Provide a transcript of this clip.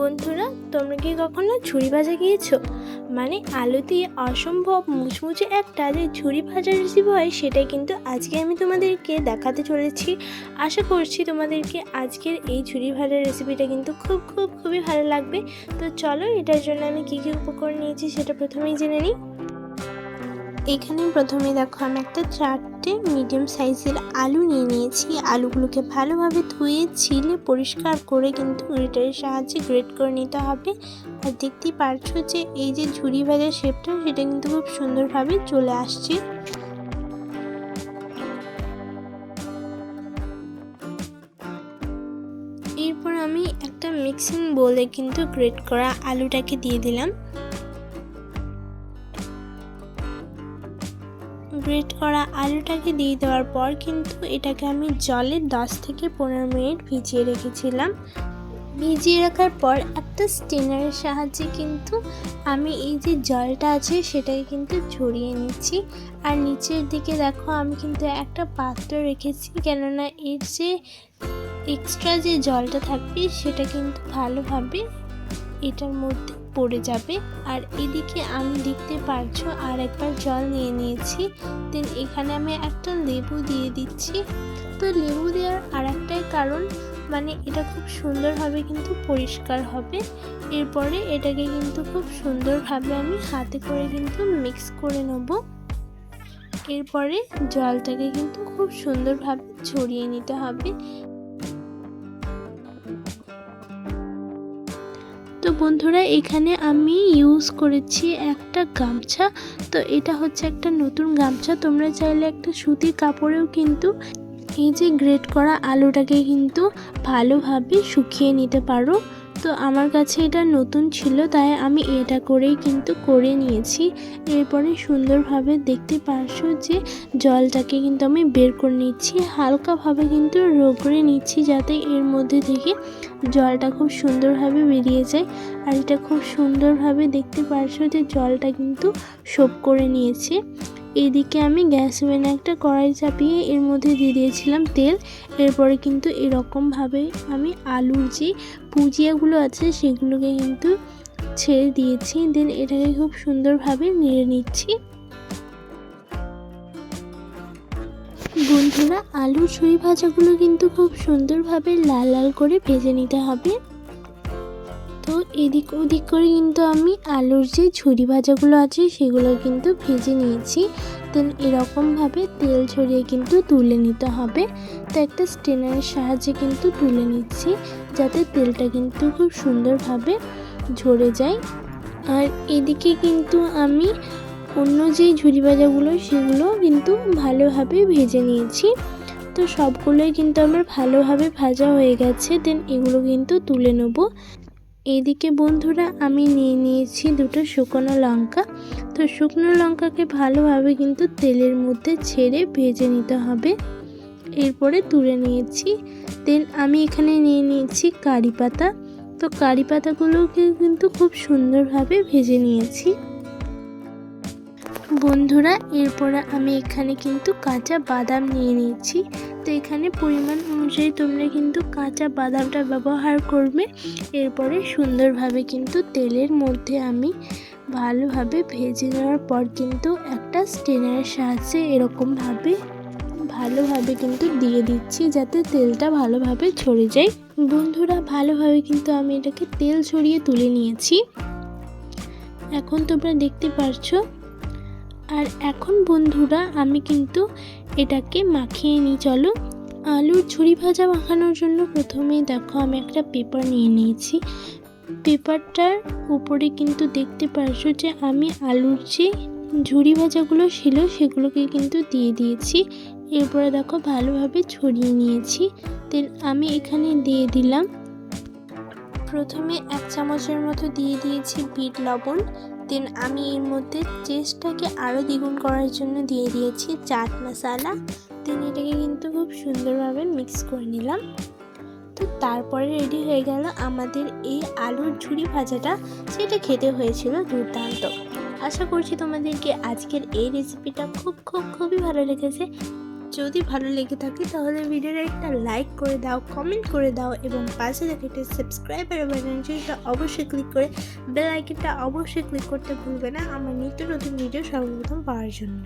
বন্ধুরা, তোমরা কি কখনো ঝুড়ি ভাজা গিয়েছো মানে আলু দিয়ে অসম্ভব মুচমুচে একটা যে ঝুড়ি ভাজা রেসিপি হয় সেটাই কিন্তু আজকে আমি তোমাদেরকে দেখাতে চলেছি। আশা করছি তোমাদেরকে আজকের এই ঝুড়ি ভাজার রেসিপিটা কিন্তু খুব খুব, খুবই ভালো লাগবে। তো চলো, এটার জন্য আমি কী কী উপকরণ নিয়েছি সেটা প্রথমেই জেনে নিই। এখানে প্রথমে দেখো, আমি একটা চারটে মিডিয়াম সাইজের আলু নিয়ে নিয়েছি। আলুগুলোকে ভালোভাবে ধুয়ে, ছিলে, পরিষ্কার করে কিন্তু গ্রেটারের সাহায্যে গ্রেট করে নিতে হবে। আর দেখতেই পারছ যে এই যে ঝুড়ি ভাজার শেপটা সেটা কিন্তু খুব সুন্দরভাবে চলে আসছে। এরপর আমি একটা মিক্সিং বোলে কিন্তু গ্রেট করা আলুটাকে দিয়ে দিলাম। গ্রেট করা আলুটাকে দিয়ে দেওয়ার পর কিন্তু এটাকে আমি জলে দশ থেকে পনেরো মিনিট ভিজিয়ে রেখেছিলাম। ভিজিয়ে রাখার পর একটা স্টেনারের সাহায্যে কিন্তু আমি এই যে জলটা আছে সেটাকে কিন্তু ঝরিয়ে নিচ্ছি। আর নিচের দিকে দেখো আমি কিন্তু একটা পাত্র রেখেছি কেননা এর যে এক্সট্রা যে জলটা থাকবে সেটা কিন্তু ভালোভাবে এটার মধ্যে পড়ে যাবে। আর এদিকে আমি দেখতে পারছ আর একবার জল নিয়ে নিয়েছি। দেন এখানে আমি একটা লেবু দিয়ে দিচ্ছি। তো লেবু দেওয়ার আর একটাই কারণ মানে এটা খুব সুন্দরভাবে কিন্তু পরিষ্কার হবে। এরপরে এটাকে কিন্তু খুব সুন্দরভাবে আমি হাতে করে কিন্তু মিক্স করে নেব। এরপরে জলটাকে কিন্তু খুব সুন্দরভাবে ছড়িয়ে নিতে হবে। তো বন্ধুরা, এখানে আমি ইউজ করেছি একটা গামছা। তো এটা হচ্ছে একটা নতুন গামছা। তোমরা চাইলে একটা সুতি কাপড়েও কিন্তু এই যে গ্রেট করা আলুটাকে কিন্তু ভালোভাবে শুকিয়ে নিতে পারো। তো আমার কাছে এটা নতুন ছিল, তাই আমি এটা করেই কিন্তু করে নিয়েছি। এরপরে সুন্দরভাবে দেখতে পারছ যে জলটাকে কিন্তু আমি বের করে নিচ্ছি। হালকাভাবে কিন্তু রগড়ে নিচ্ছি যাতে এর মধ্যে থেকে জলটা খুব সুন্দরভাবে বেরিয়ে যায়। আর এটা খুব সুন্দরভাবে দেখতে পারছ যে জলটা কিন্তু সোপ করে নিয়েছে। এদিকে আমি গ্যাস ওভেনে একটা কড়াই চাপিয়ে এর মধ্যে দিয়ে দিয়েছিলাম তেল। এরপরে কিন্তু এরকমভাবে আমি আলুর যে পুজিয়াগুলো আছে সেগুলোকে কিন্তু ছেড়ে দিয়েছি। দেন এটাকে খুব সুন্দরভাবে নেড়ে নিচ্ছি। বন্ধুরা আলু ছুঁই ভাজাগুলো কিন্তু খুব সুন্দরভাবে লাল লাল করে ভেজে নিতে হবে। তো এদিক ওদিক করে কিন্তু আমি আলুর যে ঝুরি ভাজাগুলো আছে সেগুলো কিন্তু ভেজে নিয়েছি। দেন এরকমভাবে তেল ছড়িয়ে কিন্তু তুলে নিতে হবে। তো একটা স্টেনারের সাহায্যে কিন্তু তুলে নিচ্ছি যাতে তেলটা কিন্তু খুব সুন্দরভাবে ঝরে যায়। আর এদিকে কিন্তু আমি অন্য যে ঝুরি ভাজাগুলো সেগুলো কিন্তু ভালোভাবে ভেজে নিয়েছি। তো সবগুলোই কিন্তু আমার ভালোভাবে ভাজা হয়ে গেছে। দেন এগুলো কিন্তু তুলে নেব। এইদিকে বন্ধুরা, আমি নিয়ে নিয়েছি দুটো শুকনো লঙ্কা। তো শুকনো লঙ্কাকে ভালোভাবে কিন্তু তেলের মধ্যে ছেড়ে ভেজে নিতে হবে। এরপরে তুলে নিয়েছি দেন আমি এখানে নিয়ে নিয়েছি কারি পাতা। তো কারি পাতাগুলোকে কিন্তু খুব সুন্দরভাবে ভেজে নিয়েছি। বন্ধুরা, এরপরে আমি এখানে কিন্তু কাঁচা বাদাম নিয়ে নিয়েছি। তো এখানে পরিমাণ অনুযায়ী তোমরা কিন্তু কাঁচা বাদামটা ব্যবহার করবে। এরপরে সুন্দরভাবে কিন্তু তেলের মধ্যে আমি ভালোভাবে ভেজে নেওয়ার পর কিন্তু একটা স্টেনারের সাহায্যে এরকমভাবে ভালোভাবে কিন্তু দিয়ে দিচ্ছি যাতে তেলটা ভালোভাবে ছড়ে যায়। বন্ধুরা, ভালোভাবে কিন্তু আমি এটাকে তেল ছড়িয়ে তুলে নিয়েছি। এখন তোমরা দেখতে পারছ। আর এখন বন্ধুরা, আমি কিন্তু এটাকে মাখিয়ে নিই, চলো। আলুর ঝুড়ি ভাজা মাখানোর জন্য প্রথমেই দেখো আমি একটা পেপার নিয়ে নিয়েছি। পেপারটার উপরে কিন্তু দেখতে পারছ যে আমি আলুর যে ঝুড়ি ভাজাগুলো ছিল সেগুলোকে কিন্তু দিয়ে দিয়েছি। এরপরে দেখো ভালোভাবে ছড়িয়ে নিয়েছি। দেন আমি এখানে দিয়ে দিলাম। প্রথমে এক চামচের মতো দিয়ে দিয়েছি বিট লবণ। দেন আমি এর মধ্যে টেস্টটাকে আরও দ্বিগুণ করার জন্য দিয়ে দিয়েছি চাট মশালা। দেন এটাকে কিন্তু খুব সুন্দরভাবে মিক্স করে নিলাম। তো তারপরে রেডি হয়ে গেল আমাদের এই আলুর ঝুড়ি ভাজাটা, সেটা খেতে হয়েছিল দুর্দান্ত। আশা করছি তোমাদেরকে আজকের এই রেসিপিটা খুব খুব, খুবই ভালো লেগেছে। যদি ভালো লেগে থাকে তাহলে ভিডিওর একটা লাইক করে দাও কমেন্ট করে দাও এবং পাশে থেকে একটা সাবস্ক্রাইবার বাটনটা অবশ্যই ক্লিক করে বেল আইকনটা অবশ্যই ক্লিক করতে ভুলবে না। আমার নিত্য নতুন ভিডিও সর্বপ্রথম পাওয়ার জন্য।